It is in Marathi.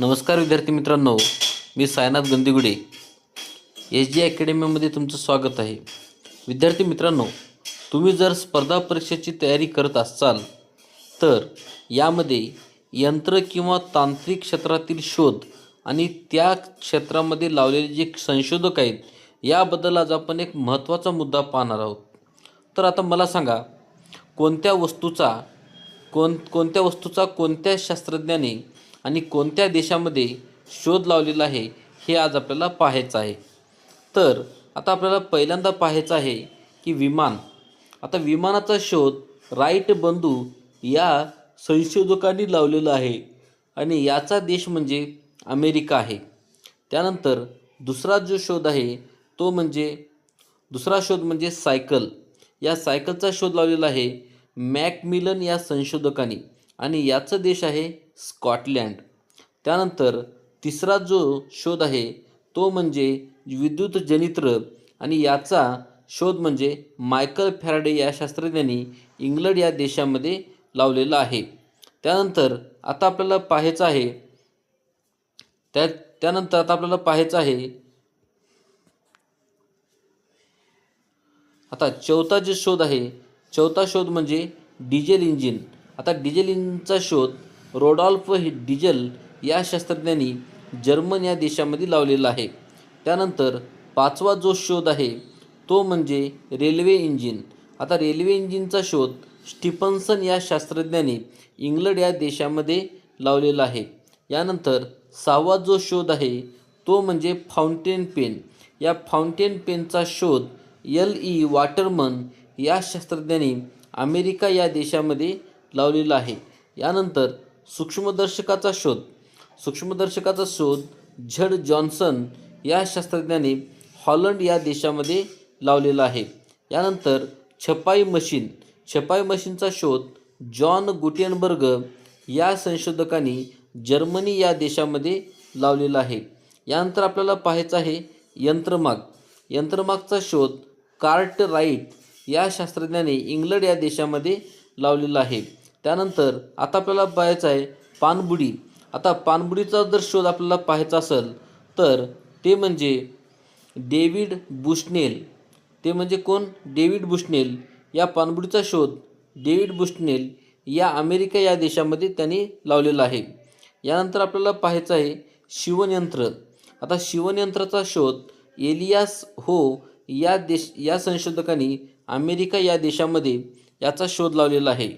नमस्कार विद्यार्थी मित्रांनो मी सायनाथ गंदिगुडे. एस जी अकॅडमीमध्ये तुमचं स्वागत आहे. विद्यार्थी मित्रांनो तुम्ही जर स्पर्धा परीक्षेची तयारी करत असाल तर यामध्ये यंत्र किंवा तांत्रिक क्षेत्रातील शोध आणि त्या क्षेत्रामध्ये लावलेले जे संशोधक आहेत याबद्दल आज आपण एक महत्त्वाचा मुद्दा पाहणार आहोत. तर आता मला सांगा कोणत्या वस्तूचा कोण कोणत्या वस्तूचा कोणत्या शास्त्रज्ञाने आणि कोणत्या देशामध्ये शोध लावलेला आहे हे आज आपल्याला पाहायचं आहे. तर आता आपल्याला पहिल्यांदा पाहायचं आहे की विमान. आता विमानाचा शोध राईट बंधू या संशोधकांनी लावलेला आहे आणि याचा देश म्हणजे अमेरिका आहे. त्यानंतर दुसरा जो शोध आहे तो म्हणजे दुसरा शोध म्हणजे सायकल. या सायकलचा शोध लावलेला आहे मॅकमिलन या संशोधकांनी. आणि याचं देश आहे स्कॉटलँड. त्यानंतर तिसरा जो शोध आहे तो म्हणजे विद्युत जनित्र आणि याचा शोध म्हणजे मायकल फॅराडे या शास्त्रज्ञांनी इंग्लंड या देशामध्ये लावलेला आहे. त्यानंतर आता आपल्याला पाहायचं आहे त्या त्यानंतर आता आपल्याला पाहायचं आहे आता चौथा जे शोध आहे चौथा शोध म्हणजे डिझेल इंजिन. आता डिझेल इंजिनचा शोध रोडॉल्फ डिजल या शास्त्रज्ञांनी जर्मन या देशामध्ये लावलेला आहे. त्यानंतर पाचवा जो शोध आहे तो म्हणजे रेल्वे इंजिन. आता रेल्वे इंजिनचा शोध स्टीफन्सन या शास्त्रज्ञाने इंग्लंड या देशामध्ये लावलेला आहे. यानंतर सहावा जो शोध आहे तो म्हणजे फाउंटेन पेन. या फाउंटेन पेनचा शोध एल ई वॉटरमन या शास्त्रज्ञांनी अमेरिका या देशामध्ये लावलेला आहे. यानंतर सूक्ष्मदर्शकाचा शोध. सूक्ष्मदर्शकाचा शोध झड जॉन्सन या शास्त्रज्ञाने हॉलंड या देशामध्ये लावलेला आहे. यानंतर छपाई मशीन. छपाई मशीनचा शोध जॉन गुटेनबर्ग या संशोधकांनी जर्मनी या देशामध्ये लावलेला आहे. यानंतर आपल्याला पाहायचं आहे यंत्रमाग. यंत्रमागचा शोध कार्ट राईट या शास्त्रज्ञाने इंग्लंड या देशामध्ये लावलेला आहे. त्यानंतर आता आपल्याला पाहायचं आहे पाणबुडी आता पाणबुडीचा जर शोध आपल्याला पाहायचा असेल तर ते म्हणजे डेव्हिड बुशनेल. ते म्हणजे कोण? David Bushnell. या पाणबुडीचा शोध डेव्हिड बुशनेल या अमेरिका या देशामध्ये त्यांनी लावलेला आहे. यानंतर आपल्याला पाहायचं आहे शिवणयंत्र आता शिवणयंत्राचा शोध एलियास हो या देश या संशोधकांनी अमेरिका या देशामध्ये याचा शोध लावलेला आहे.